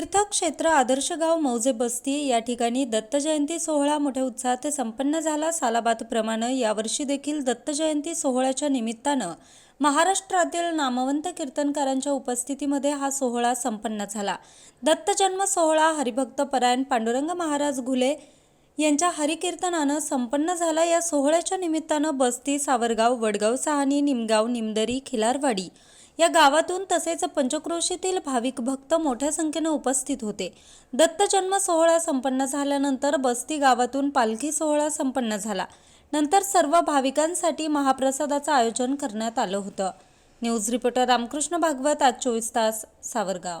तीर्थक्षेत्र आदर्श गाव मौजे बस्ती या ठिकाणी दत्त जयंती सोहळा मोठ्या उत्साहात संपन्न झाला. सालाबादप्रमाणे यावर्षी देखील दत्त जयंती सोहळ्याच्या निमित्तानं महाराष्ट्रातील नामवंत कीर्तनकारांच्या उपस्थितीमध्ये हा सोहळा संपन्न झाला. दत्त जन्म सोहळा हरिभक्त परायण पांडुरंग महाराज घुले यांच्या हरिकीर्तनानं संपन्न झाला. या सोहळ्याच्या निमित्तानं बस्ती सावरगाव वडगाव सहानी निमगाव निमदरी खिलारवाडी या गावातून तसेच पंचक्रोशीतील भाविक भक्त मोठ्या संख्येने उपस्थित होते. दत्त जन्म सोहळा संपन्न झाल्यानंतर बस्ती गावातून पालखी सोहळा संपन्न झाला. नंतर सर्व भाविकांसाठी महाप्रसादाचं आयोजन करण्यात आलं होतं. न्यूज रिपोर्टर रामकृष्ण भागवत आज चोवीस तास सावरगाव.